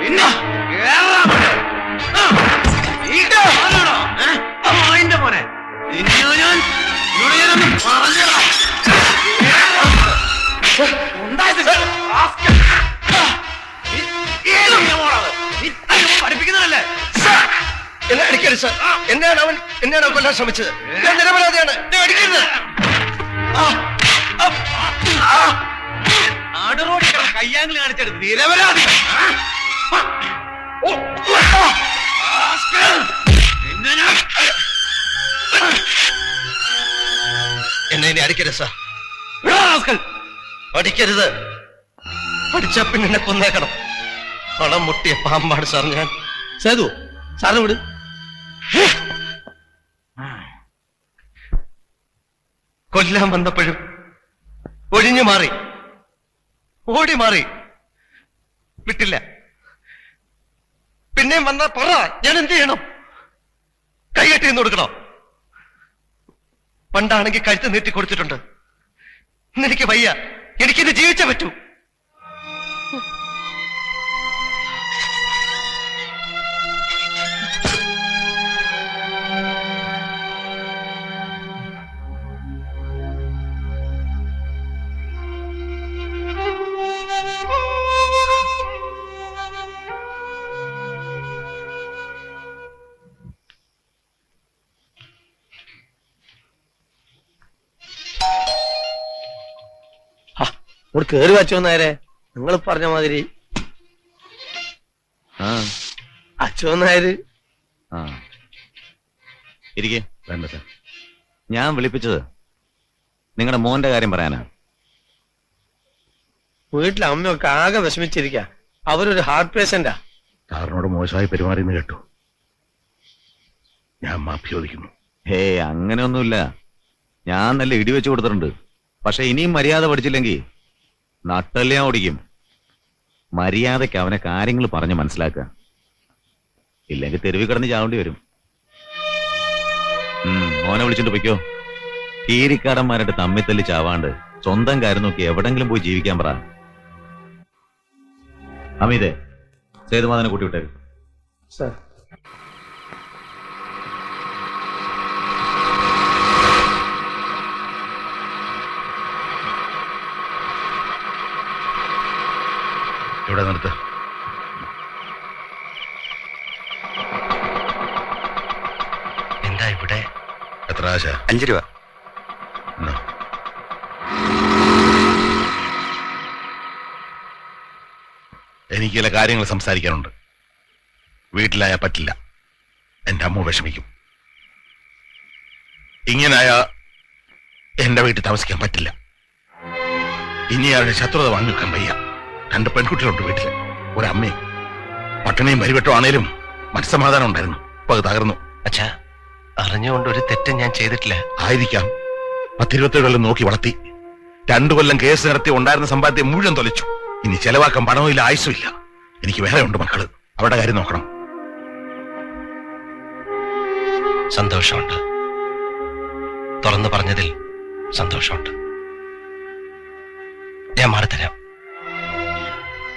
നീ നിയമം പഠിപ്പിക്കുന്നതല്ലേ? എന്നെ അടിക്കരുത് സർ എന്നെയാണ് അവൻ എന്നെയാണ് അവൻ കൊല്ലാൻ ശ്രമിച്ചത്. ഞാൻ നിരപരാധിയാണ്. എന്നെ അടിക്കരുത്. ആ, ആ, ആ. നാടുറോടി കിടന്ന് കയ്യാങ്കളി കാണിച്ചെടുത്ത് നിരപരാധി. ഞാൻ എന്നെ ഇനി അടിക്കരുത് സർ. അടിക്കരുത് അടിച്ച പിന്നെ എന്നെ കൊന്നേക്കണം. പണം മുട്ടിയ പാമ്പാട് സാർ ഞാൻ. സേതു സാറിന് വിട്. കൊല്ലാൻ വന്നപ്പോഴും ഒഴിഞ്ഞു മാറി. ഓടി മാറി. വിട്ടില്ല. പിന്നെയും വന്ന പറ. ഞാൻ എന്ത് ചെയ്യണം? കൈകെട്ടി നിന്ന് കൊടുക്കണോ? പണ്ടാണെങ്കിൽ കഴുത്ത് നീട്ടി കൊടുത്തിട്ടുണ്ട്. ഇന്ന് എനിക്ക് വയ്യ. എനിക്കിത് ജീവിച്ചേ പറ്റൂ. ഇവിടെ കേറി വച്ചോ നേരെ നിങ്ങൾ പറഞ്ഞ മാതിരി. നായര്. വേണ്ട സാർ. ഞാൻ വിളിപ്പിച്ചത് നിങ്ങളുടെ മോന്റെ കാര്യം പറയാനാ. വീട്ടിലെ അമ്മയൊക്കെ ആകെ വിഷമിച്ചിരിക്ക. അവരൊരു ഹാർട്ട് പേഷ്യന്റാ. സാറിനോട് മോശമായി പെരുമാറിയെന്ന് കേട്ടു. ഞാൻ മാഫി ചോദിക്കുന്നു. ഹേ അങ്ങനെയൊന്നുമില്ല. ഞാൻ നല്ല ഇടിവെച്ചു കൊടുത്തിട്ടുണ്ട്. പക്ഷെ ഇനിയും മര്യാദ പഠിച്ചില്ലെങ്കിൽ നട്ടല്ല ഓടിക്കും മര്യാദയ്ക്ക് അവനെ കാര്യങ്ങൾ പറഞ്ഞ് മനസ്സിലാക്കുക. ഇല്ലെങ്കിൽ തെരുവിൽ കിടന്ന് ചാവേണ്ടി വരും. മോനെ വിളിച്ചിട്ട് പൊയ്ക്കോ. കീരിക്കാടന്മാരുടെ തമ്മിത്തല്ലി ചാവാണ്ട് സ്വന്തം കാര്യം നോക്കി എവിടെങ്കിലും പോയി ജീവിക്കാൻ പറ. അമിതേ സേതുമാതനെ കൂട്ടി വിട്ടേക്ക് സർ. ഇവിടെ നിർത്ത്. എന്താ ഇവിടെ? എത്ര ആശ? അഞ്ച് രൂപ. എനിക്ക് ചില കാര്യങ്ങൾ സംസാരിക്കാനുണ്ട്. വീട്ടിലായാൽ പറ്റില്ല. എന്റെ അമ്മ വിഷമിക്കും. ഇങ്ങനായ എന്റെ വീട്ടിൽ താമസിക്കാൻ പറ്റില്ല. ഇനി അവരുടെ ശത്രുത വാങ്ങിക്കാൻ വയ്യ. രണ്ട് പെൺകുട്ടികളുണ്ട് വീട്ടിൽ ഒരമ്മയും പട്ടിണിയും പരിവട്ടം ആണേലും മനസ്സമാധാനം ഉണ്ടായിരുന്നു. അപ്പൊ അത് തകർന്നു. അച്ഛാ അറിഞ്ഞുകൊണ്ട് ഒരു തെറ്റും ഞാൻ ചെയ്തിട്ടില്ല. ആയിരിക്കാം. പത്തിരുപത്തേഴ് കൊല്ലം നോക്കി വളർത്തി. രണ്ടു കൊല്ലം കേസ് നടത്തി ഉണ്ടായിരുന്ന സമ്പാദ്യം മുഴുവൻ തൊലച്ചു. ഇനി ചെലവാക്കാൻ പണവും ഇല്ല ആയുസും എനിക്ക് വേറെ ഉണ്ട് മക്കൾ. അവരുടെ കാര്യം നോക്കണം. സന്തോഷമുണ്ട്. തുറന്നു പറഞ്ഞതിൽ സന്തോഷമുണ്ട്. ഞാൻ മാറിത്തരാം.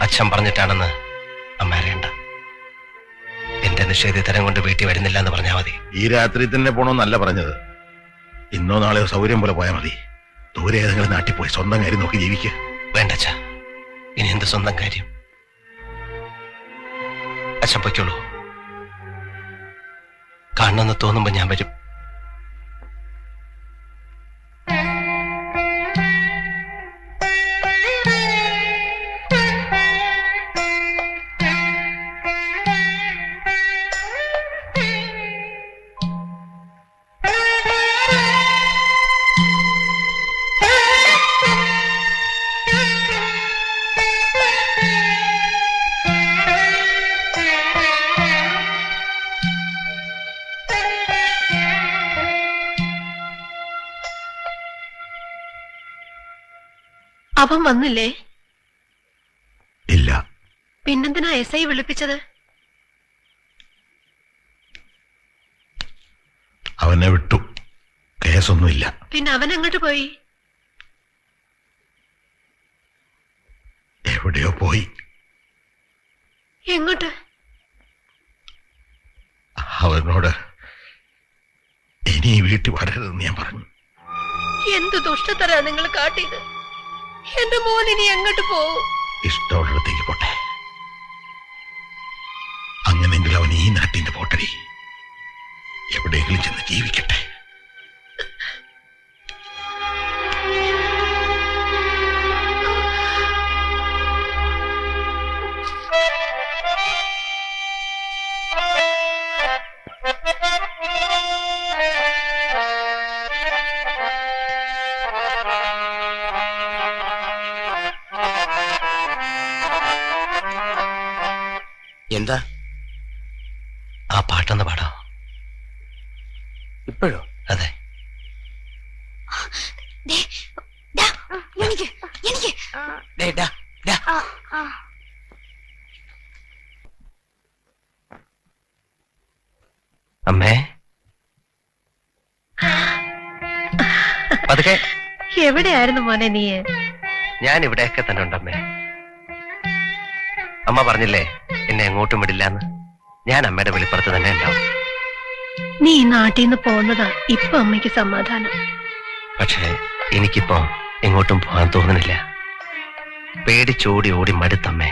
അച്ഛൻ പറഞ്ഞിട്ടാണെന്ന് അമ്മ അറിയണ്ട. എന്റെ നിഷേധിതരം കൊണ്ട് വീട്ടിൽ വരുന്നില്ല എന്ന് പറഞ്ഞാൽ മതി. ഈ രാത്രി തന്നെ പോണോന്നല്ല പറഞ്ഞത്. ഇന്നോ നാളെയോ സൗകര്യം പോലെ പോയാൽ മതി. ദൂരെ ഏതെങ്കിലും നാട്ടിൽ പോയി സ്വന്തം കാര്യം നോക്കി ജീവിക്കുക വേണ്ട അച്ഛ. ഇനി എന്ത് സ്വന്തം കാര്യം? അച്ഛൻ പൊയ്ക്കോളൂ. കാണണമെന്ന് തോന്നുമ്പോ ഞാൻ വരും. അവൻ വന്നില്ലേ? ഇല്ല. പിന്നെന്തിനാ എസ് ഐ വിളിപ്പിച്ചത്? അവനെ വിട്ടു. കേസൊന്നുമില്ല. പിന്നെ അവൻ അങ്ങോട്ട് പോയി? എവിടെയോ പോയി. എങ്ങോട്ട്? അവനോട് ഇനി വീട്ടിൽ വരരുതെന്ന് ഞാൻ പറഞ്ഞു. എന്ത് ദുഷ്ടത്തരാ നിങ്ങൾ കാട്ടിയത്? എന്റെ മോൻ ഇനി എങ്ങോട്ട് പോവും? ഇഷ്ടമുള്ളിടത്തേക്ക് പോട്ടെ. അങ്ങനെങ്കിൽ അവൻ ഈ നാട്ടിന്റെ പോട്ടടി. എവിടെയെങ്കിലും ചെന്ന് ജീവിക്കട്ടെ. എവിടെയായിരുന്നു മോനെ നീ? ഞാൻ ഇവിടെയൊക്കെ തന്നെ ഉണ്ടമ്മേ. അമ്മ പറഞ്ഞില്ലേ എന്നെ എങ്ങോട്ടും വിടില്ലാന്ന്. ഞാൻ അമ്മയുടെ വെളിപ്പുറത്ത് തന്നെ ഉണ്ടാവും. നീ ഈ നാട്ടിൽ നിന്ന് പോകുന്നതാ ഇപ്പൊ അമ്മയ്ക്ക് സമാധാനം. പക്ഷേ എനിക്കിപ്പോ എങ്ങോട്ടും പോകാൻ തോന്നുന്നില്ല. പേടിച്ചോടി ഓടി മടുത്തമ്മേ.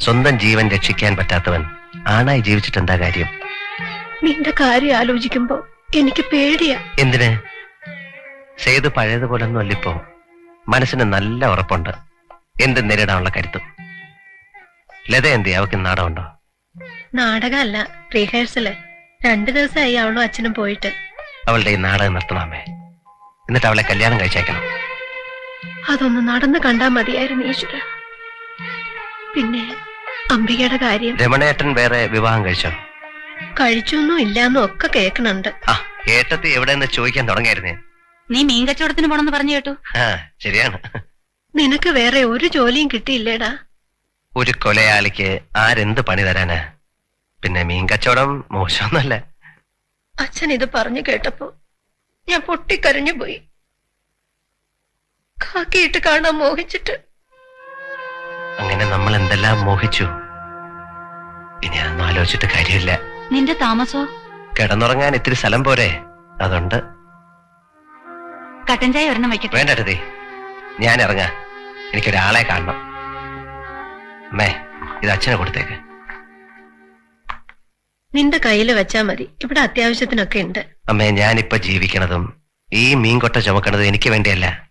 സ്വന്തം ജീവൻ രക്ഷിക്കാൻ പറ്റാത്തവൻ ആണായി ജീവിച്ചിട്ട് എന്താ കാര്യം? നിന്റെ കാര്യം ആലോചിക്കുമ്പോ എനിക്ക് പേടിയാ. എന്തിന്? സേതു പഴയതുപോലൊന്നും അല്ലിപ്പോ. മനസ്സിന് നല്ല ഉറപ്പുണ്ട്. എന്ത് നേരിടാനുള്ള കരുത്തും. ലത എന്തി അവക്ക് നാടകമുണ്ടോ? നാടകമല്ല റിഹേഴ്സൽ രണ്ടു ദിവസമായി അവളും അച്ഛനും പോയിട്ട്. അവളുടെ ഈ നാടകം നിർത്തണമേ. എന്നിട്ട് അവളെ കല്യാണം കഴിച്ചേക്കണം അതൊന്ന് നടന്നു കണ്ടാ മതിയായിരുന്നു ഈശ്വര. പിന്നെ അംബികയുടെ കാര്യം. രമണേട്ടൻ വേറെ വിവാഹം കഴിച്ചോ? കഴിച്ചൊന്നും ഇല്ലാന്നും ഒക്കെ കേൾക്കണുണ്ട് ആ ഏട്ടത്തി എവിടെയെന്ന് ചോദിക്കാൻ തുടങ്ങിയായിരുന്നേ. നീ മീൻ കച്ചവടത്തിന് പോണെന്ന് പറഞ്ഞു കേട്ടു. ആ ശരിയാണ്. നിനക്ക് വേറെ ഒരു ജോലിയും കിട്ടിയില്ലേടാ? ഒരു കൊലയാളിക്ക് ആരെന്ത് പണി തരാനാ? പിന്നെ മീൻ കച്ചവടം മോശമൊന്നല്ല അച്ഛൻ ഇത് പറഞ്ഞു കേട്ടപ്പോ ഞാൻ പൊട്ടിക്കരഞ്ഞു പോയി. കാക്കിയിട്ട് കാണാൻ മോഹിച്ചിട്ട്. അങ്ങനെ നമ്മൾ എന്തെല്ലാം മോഹിച്ചു? ഇനി അതൊന്നും ആലോചിച്ചിട്ട് കാര്യമില്ല. നിന്റെ താമസോ? കിടന്നുറങ്ങാൻ ഇത്തിരി സ്ഥലം പോരെ. അതുണ്ട്. കട്ടൻ ചായ ഒരെണ്ണം വയ്ക്കട്ടെ. വേണ്ട ഞാൻ ഇറങ്ങാ. എനിക്കൊരാളെ കാണണം. അമ്മേ ഇത് അച്ഛനെ കൊടുത്തേക്ക്. നിന്റെ കയ്യിൽ വെച്ചാ മതി. ഇവിടെ അത്യാവശ്യത്തിനൊക്കെ ഉണ്ട്. അമ്മേ ഞാനിപ്പോ ജീവിക്കണതും ഈ മീൻകൊട്ട ചുമക്കണതും എനിക്ക് വേണ്ടിയല്ല.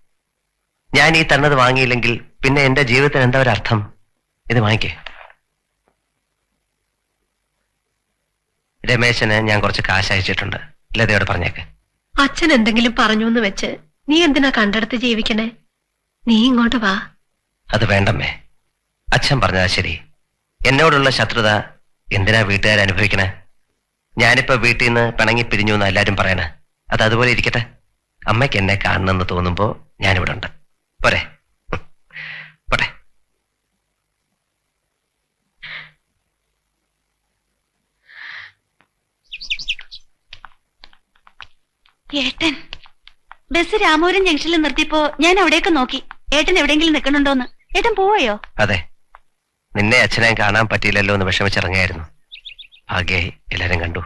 ഞാൻ ഈ തന്നത് വാങ്ങിയില്ലെങ്കിൽ പിന്നെ എന്റെ ജീവിതത്തിന് എന്താ ഒരു അർത്ഥം? ഇത് വാങ്ങിക്കേ. രമേശന് ഞാൻ കുറച്ച് കാശ് അയച്ചിട്ടുണ്ട്. ലതയോട് പറഞ്ഞേക്ക്. അച്ഛൻ എന്തെങ്കിലും പറഞ്ഞു എന്ന് വെച്ച് നീ എന്തിനാ കണ്ടെടുത്ത് ജീവിക്കണേ? നീ ഇങ്ങോട്ട് വാ. അത് വേണ്ടമ്മേ. അച്ഛൻ പറഞ്ഞാ ശരി. എന്നോടുള്ള ശത്രുത എന്തിനാ വീട്ടുകാർ അനുഭവിക്കണേ? ഞാനിപ്പോ വീട്ടിൽ നിന്ന് പിണങ്ങി പിരിഞ്ഞു എന്ന് എല്ലാരും പറയണേ. അത് അതുപോലെ ഇരിക്കട്ടെ. അമ്മയ്ക്ക് എന്നെ കാണണമെന്ന് തോന്നുമ്പോ ഞാനിവിടെ ഉണ്ട്. പോരെ. പോട്ടെ. ഏട്ടൻ. ബസ് രാമൂരൻ ജംഗ്ഷനിൽ നിർത്തിയപ്പോ ഞാൻ അവിടേക്ക് നോക്കി. ഏട്ടൻ എവിടെയെങ്കിലും നിൽക്കണുണ്ടോന്ന്. ഏട്ടൻ പോവയോ? അതെ. നിന്നെ അച്ഛനെ കാണാൻ പറ്റിയില്ലല്ലോ എന്ന് വിഷമിച്ചിറങ്ങായിരുന്നു. ഭാഗ്യായി എല്ലാരും കണ്ടു.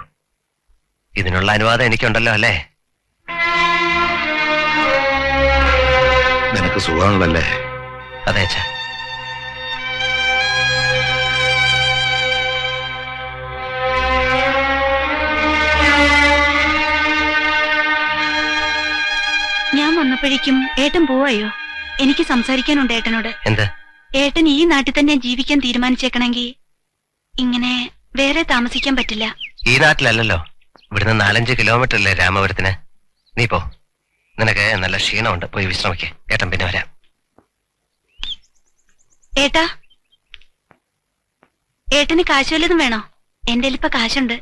ഇതിനുള്ള അനുവാദം എനിക്കുണ്ടല്ലോ അല്ലേ? നിനക്ക് സുഖമാണല്ലേ അതെ അച്ഛാ. വന്നപ്പോഴേക്കും ഏട്ടൻ പോവായോ? എനിക്ക് സംസാരിക്കാനുണ്ട് ഏട്ടനോട്. എന്താ? ഏട്ടൻ ഈ നാട്ടിൽ തന്നെ ജീവിക്കാൻ തീരുമാനിച്ചേക്കണമെങ്കിൽ ഇങ്ങനെ വേറെ താമസിക്കാൻ പറ്റില്ല. ഈ നാട്ടിലല്ലല്ലോ. ഇവിടുന്ന് നാലഞ്ച് കിലോമീറ്റർ അല്ലേ രാമപുരത്തിന്. നീ പോ. നിനക്ക് നല്ല ക്ഷീണമുണ്ട്. പോയി വിശ്രമിക്കേ. ഏട്ടൻ പിന്നെ വരാം. ഏട്ടാ ഏട്ടന് കാശ് വല്ലതും വേണോ? എന്റെ ഇപ്പൊ കാശുണ്ട്.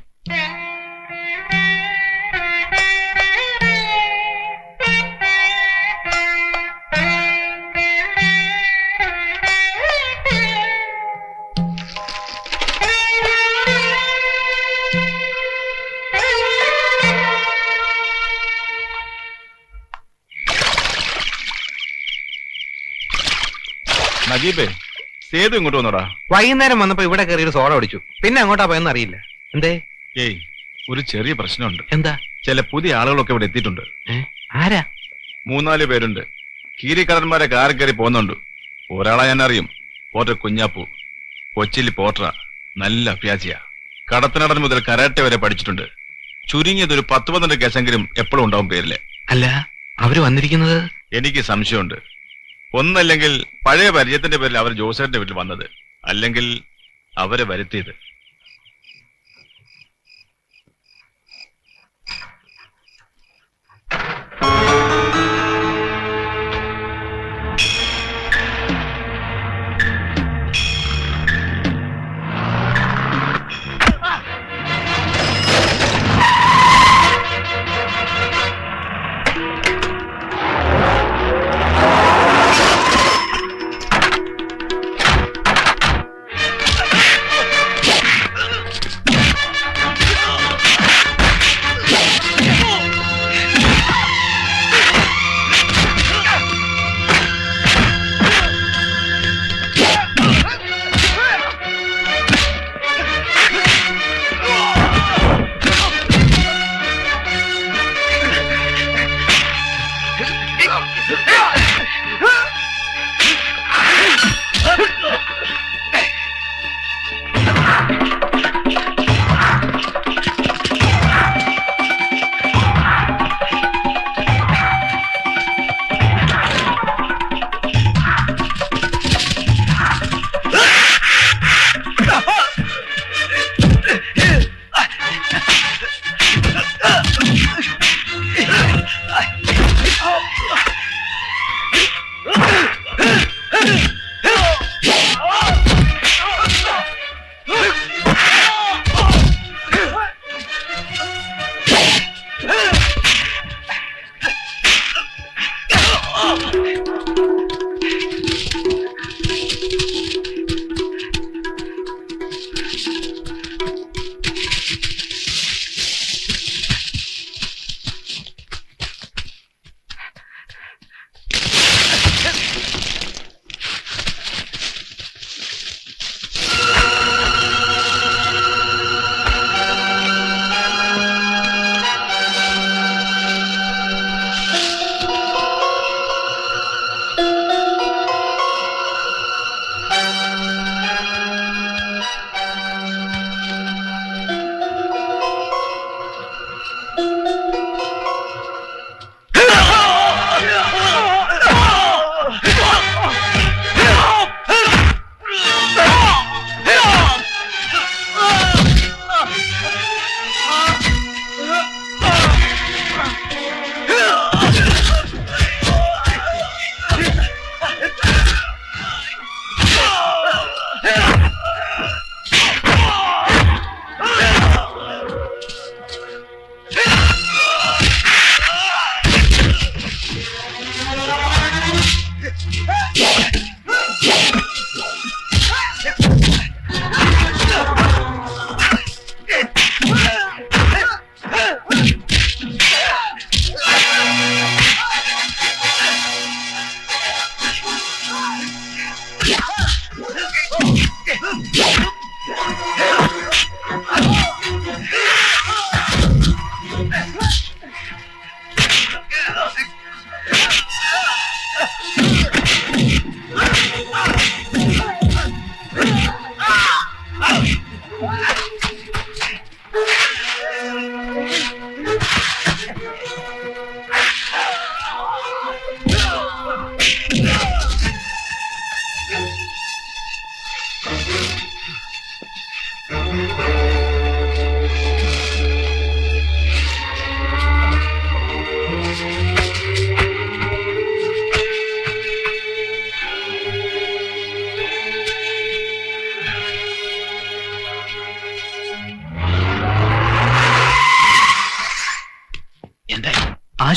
നജീബേ സേതു ഇങ്ങോട്ട് വന്നോടാ. വൈകുന്നേരം വന്നപ്പോ ഇവിടെ കയറി സോഡ അടിച്ചു. പിന്നെ അങ്ങോട്ടാ പോയെന്ന് അറിയില്ല. എന്തേ? ഏയ് ഒരു ചെറിയ പ്രശ്നമുണ്ട്. എന്താ? ചില പുതിയ ആളുകളൊക്കെ ഇവിടെ എത്തിയിട്ടുണ്ട്. ആരാ? മൂന്നാൽ പേരുണ്ട്. കീരിക്കടന്മാരെ കാറി കയറി പോകുന്നുണ്ട്. ഒരാളെ ഞാൻ അറിയും പോറ്റ കുഞ്ഞാപ്പു. കൊച്ചിയിൽ പോട്ടറ നല്ല അഭ്യാസിയ. കടത്തനടൻ മുതൽ കരാട്ടെ വരെ പഠിച്ചിട്ടുണ്ട്. ചുരുങ്ങിയത് ഒരു പത്ത് പന്ത്രണ്ട് കേസെങ്കിലും എപ്പോഴും ഉണ്ടാവും പേരിൽ. അല്ല അവർ വന്നിരിക്കുന്നത്? എനിക്ക് സംശയമുണ്ട്. ഒന്നല്ലെങ്കിൽ പഴയ പരിചയത്തിന്റെ പേരിൽ അവർ ജോസഫിന്റെ വീട്ടിൽ വന്നത് അല്ലെങ്കിൽ അവരെ വരുത്തിയത്.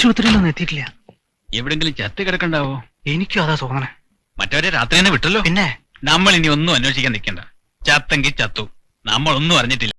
ആശുപത്രിയിലൊന്നും എത്തിയിട്ടില്ല. എവിടെങ്കിലും ചത്ത് കിടക്കണ്ടാവോ? എനിക്കും അതാ തോന്നണേ. മറ്റവരെ രാത്രി തന്നെ വിട്ടല്ലോ? പിന്നെ? നമ്മൾ ഇനി ഒന്നും അന്വേഷിക്കാൻ നിൽക്കണ്ട. ചത്തെങ്കിൽ ചത്തു. നമ്മളൊന്നും അറിഞ്ഞിട്ടില്ല.